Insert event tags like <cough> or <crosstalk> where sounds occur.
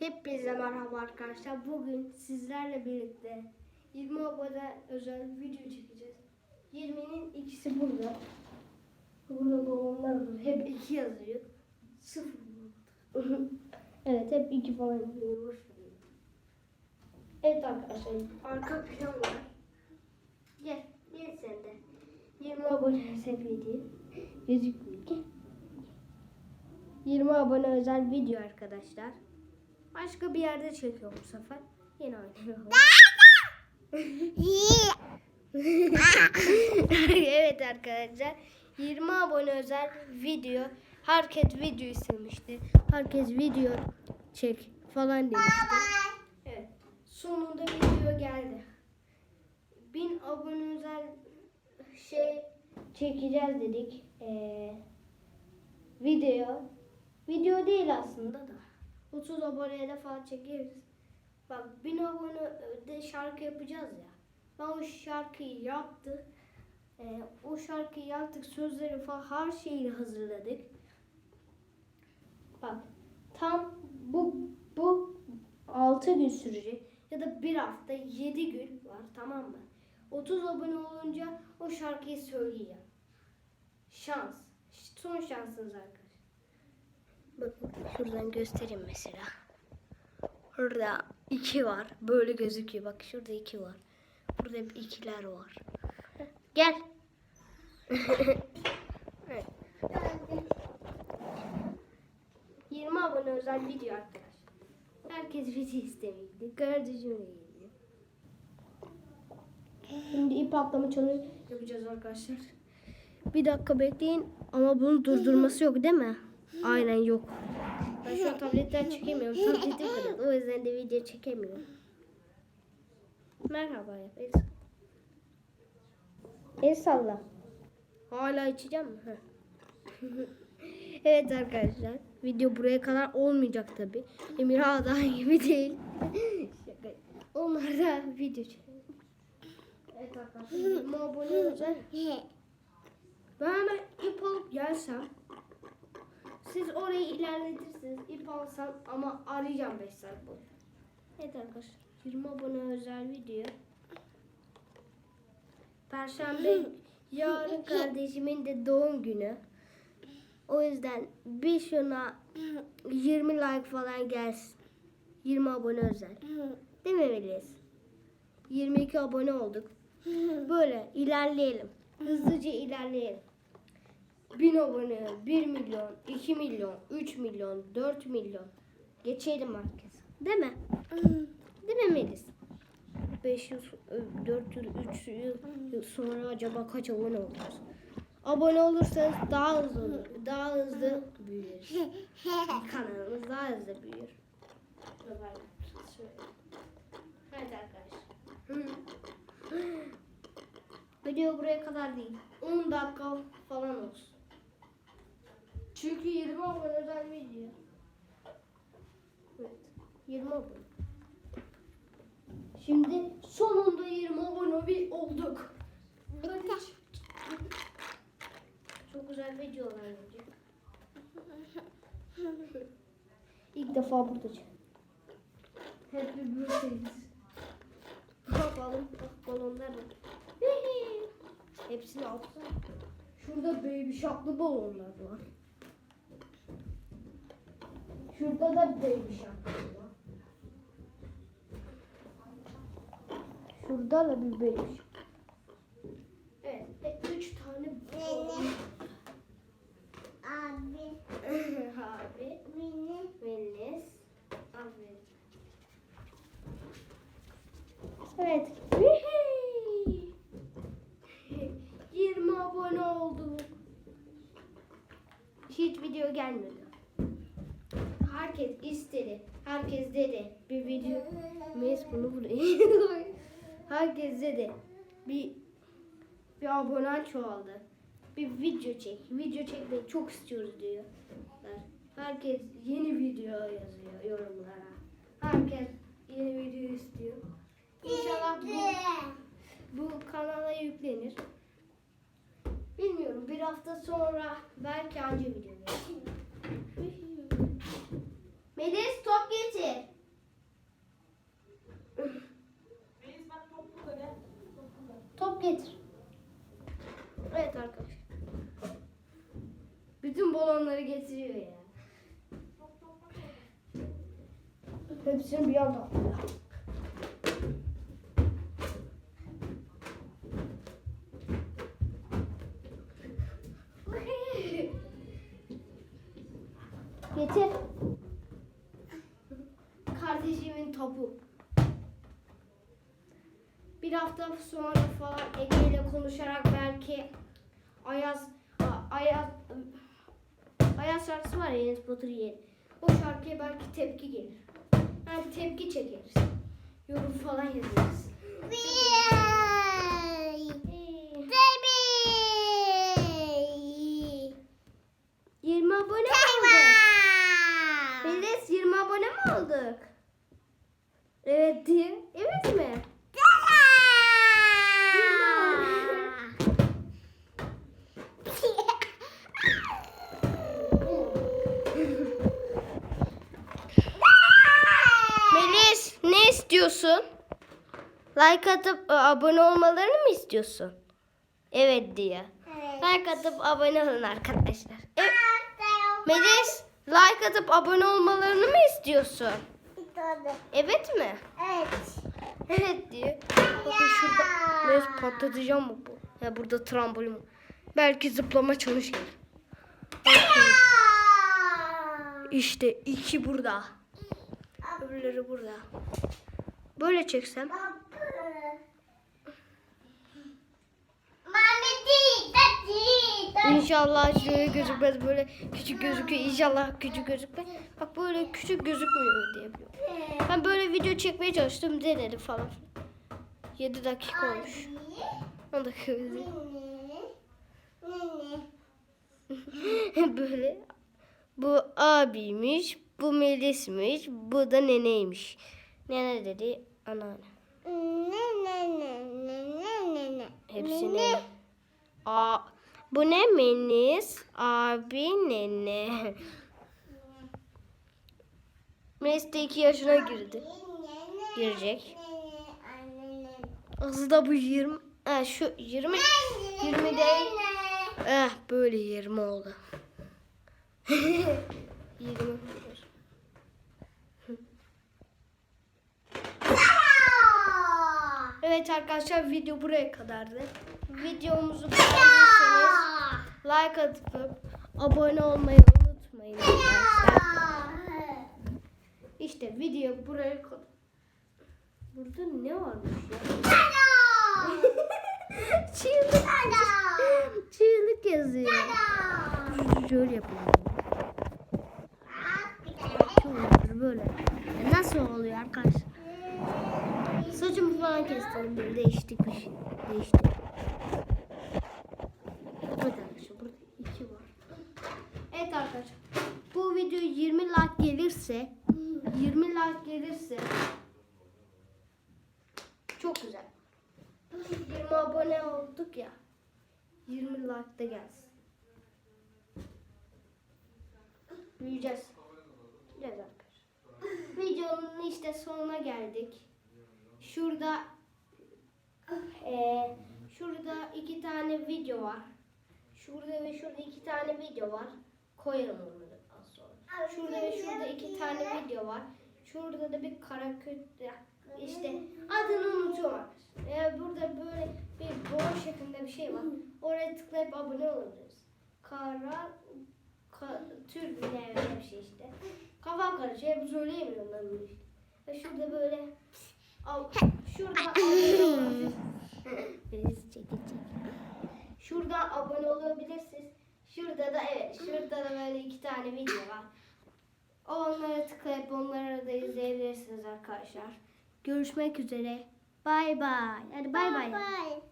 Hepinize merhaba arkadaşlar. Bugün sizlerle birlikte 20 abone özel video çekeceğiz. 20'nin ikisi burada. Burada babamlar var. Hep 2 yazıyor. Sıfır. <laughs> evet hep 2 falan yazıyor. Evet arkadaşlar arka plan var. Gel. Gel sen de. 20 abone video. Gözükmüyor. Gel. 20 abone özel video arkadaşlar. Başka bir yerde çekiyorum bu sefer. Yine oynuyorum. <laughs> evet arkadaşlar. 20 abone özel video. Herkes video istemişti. Herkes video çek falan demişti. Evet. Sonunda video geldi. 1000 abone özel şey çekeceğiz dedik. Ee, video. Video değil aslında da. 30 aboneye de falan çekeriz. Bak 1000 abone de şarkı yapacağız ya. Ben o şarkıyı yaptım. Ee, o şarkıyı yaptık. Sözleri falan her şeyi hazırladık. Bak tam bu bu 6 gün sürecek. Ya da bir hafta 7 gün var tamam mı? 30 abone olunca o şarkıyı söyleyeceğim. Şans. Son şansınız arkadaşlar. Bakın şuradan göstereyim mesela. Burada iki var. Böyle gözüküyor. Bak şurada iki var. Burada hep ikiler var. Gel. <laughs> evet. 20 abone özel video arkadaşlar. Herkes video istemişti. Kardeşim de geliyor. Şimdi ip atlama yapacağız arkadaşlar. Bir dakika bekleyin ama bunun durdurması yok değil mi? Aynen yok. Ben şu an tabletten çekemiyorum. Tabletim kırıldı. O yüzden de video çekemiyorum. Merhaba yap. El, salla. Hala içeceğim mi? <laughs> Evet arkadaşlar. Video buraya kadar olmayacak tabi. Emir Ağa'dan gibi değil. <laughs> Onlar da video çekiyor. Evet arkadaşlar. 20 abone olacak. Ben hemen ip alıp gelsem. Siz orayı ilerletirsiniz. İp alsam ama arayacağım 5 saat boyunca. Evet arkadaşlar. 20 abone özel video. Perşembe yarın <laughs> kardeşimin de doğum günü. O yüzden bir şuna 20 like falan gelsin. 20 abone özel. Değil mi Melis? 22 abone olduk. Böyle ilerleyelim. Hızlıca ilerleyelim. 1000 abone, 1 milyon, 2 milyon, 3 milyon, 4 milyon. Geçelim herkes. Değil mi? Değil mi Melis? 500, 400, 300 yıl sonra acaba kaç abone oluruz? Abone olursanız daha hızlı olur. Daha hızlı büyür. <laughs> Kanalımız daha hızlı büyür. Hadi arkadaşlar. Video buraya kadar değil. 10 dakika falan olsun. Çünkü 20 abone özel video. Evet. 20 abone. Şimdi sonunda 20 abone bir olduk. Hadi. Çok güzel videolar gelecek. İlk defa burada. Happy birthdays. Bakalım bak balonlar. Hepsini alsana. Şurada baby şaplı balonlar var. Şurada da baby şaplı var. Şurada da bir şaplı. Evet, ve üç tane balon. Abi, <laughs> Abi, beni Melis, abi. Evet. 20 abone olduk. Hiç video gelmedi. Herkes istedi. Herkes dedi. Bir video. Melis bunu buraya. <laughs> Herkes dedi. Bir bir abonen çoğaldı. Bir video çek. Video çekmeyi çok istiyoruz diyor. Herkes yeni video yazıyor yorumlara. Herkes yeni video istiyor. İnşallah bu, bu kanala yüklenir. Bilmiyorum bir hafta sonra belki anca video gelir. Melis top getir. Melis bak top burada gel. Top getir. Evet arkadaşlar. Bütün balonları getiriyor ya. Top top bak orada. Hepsini bir anda atıyor. <laughs> Getir. Kardeşimin topu. Bir hafta sonra falan Ege ile konuşarak belki Ayaz Ayaz Ayaz şarkısı var ya Enes Batur Yeğen. O şarkıya belki tepki gelir. Yani tepki çekeriz. Yorum falan yazarız. 20 abone mi olduk? 20 abone mi olduk? Evet diye. Evet mi? Melis ne istiyorsun? Like atıp e, abone olmalarını mı istiyorsun? Evet diye. Like atıp abone olun arkadaşlar. Evet. Melis like atıp abone olmalarını mı istiyorsun? Evet mi? Evet diyor. Bakın şurada Melis patlatacağım mı bu? Ya burada trambolin. Belki zıplama çalışır. İşte iki burada. Öbürleri burada. Böyle çeksem. İnşallah şöyle gözükmez böyle küçük gözüküyor. İnşallah küçük gözükmez. Bak böyle küçük gözükmüyor diye. Ben böyle video çekmeye çalıştım denedim falan. 7 dakika olmuş. 10 dakika <laughs> böyle. Bu abiymiş, bu Melis'miş, bu da neneymiş. Nene dedi anneanne. Hepsini. A bu ne Melis? Abi nene. Melis de 2 yaşına girdi. Girecek. Aslında bu 20. Ha, şu 20. 20 değil. Eh böyle 20 oldu. <laughs> 20. Evet arkadaşlar video buraya kadardı. Videomuzu beğendiyseniz like atıp abone olmayı unutmayın arkadaşlar. İşte video buraya kadar. Burada ne varmış ya? <laughs> Çığlık. Çığlık yazıyor. Şöyle yapalım. Şöyle böyle. E, Nasıl oluyor arkadaşlar? Kestim. Bir değiştik bir şey. Değişti. Evet arkadaşlar burada iki var. Evet arkadaşlar. Bu video 20 like gelirse 20 like gelirse çok güzel. 20 abone olduk ya. 20 like da gelsin. Büyüyeceğiz. Büyüyeceğiz arkadaşlar. Videonun işte sonuna geldik. Şurada eee şurada iki tane video var. Şurada ve şurada iki tane video var. Koyarım onları az sonra. Şurada ve şurada iki tane video var. Şurada da bir kara işte adını unutuyorum. Eğer burada böyle bir boğa şeklinde bir şey var. Oraya tıklayıp abone olabiliriz. Kara ka, Türk ne öyle bir şey işte. Kafam karışıyor. Hep söyleyemiyorum ben bunu işte. Ve şurada böyle şurada <clears throat> abone olabilirsiniz. Birisi çekecek. Şuradan abone olabilirsiniz. Şurada da evet, şurada da böyle iki tane video var. Onlara tıklayıp onları da izleyebilirsiniz arkadaşlar. Görüşmek üzere. Bay bay. Hadi bay bay. Bye.